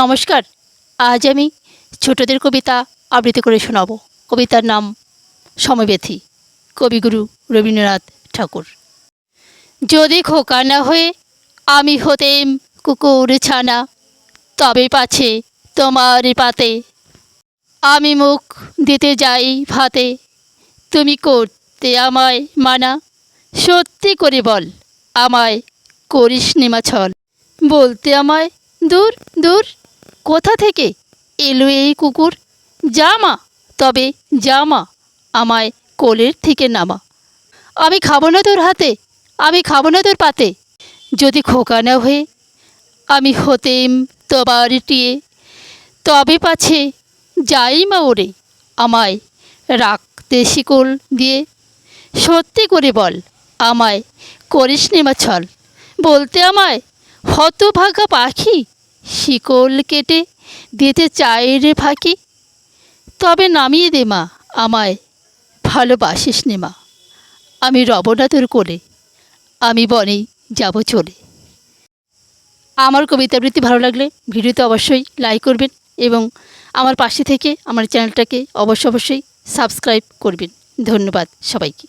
নমস্কার। আজ আমি ছোটদের কবিতা আবৃত্তি করে শোনাব। কবিতার নাম সমব্যথী কবিগুরু রবীন্দ্রনাথ ঠাকুর। যদি খোকা না হয়ে আমি হতেম কুকুর ছানা, তবে পাছে তোমার পাতে। আমি মুখ দিতে যাই ভাতে, তুমি করতে আমায় মানা। সত্যি করে বল, আমায় করিস নিমা ছল বলতে আমায়, দূর দূর। কোথা থেকে এলো এই কুকুর? জামা তবে জামা আমায় কোলের থেকে নামা। আমি খাব না তোর হাতে, আমি খাব না তোর পাতে। যদি খোকা না হয়ে আমি হতেম তোমার টিয়ে, তবে পাছে যাই মা ওরে, আমায় রাখতে শিকল দিয়ে। সত্যি করে বল, আমায় করিস নেমা ছল, বলতে আমায় হতভাগা পাখি? শিকল কেটে দিতে চাই রে ফাঁকি। তবে নামিয়ে দে মা, আমায় ভালোবাসিস নে মা। আমি রব না তোর কোলে, আমি বনেই যাব চলে। আমার কবিতা আবৃত্তি ভালো লাগলে ভিডিওতে অবশ্যই লাইক করবেন এবং আমার পাশে থেকে আমার চ্যানেলটাকে অবশ্য অবশ্যই সাবস্ক্রাইব করবেন। ধন্যবাদ সবাইকে।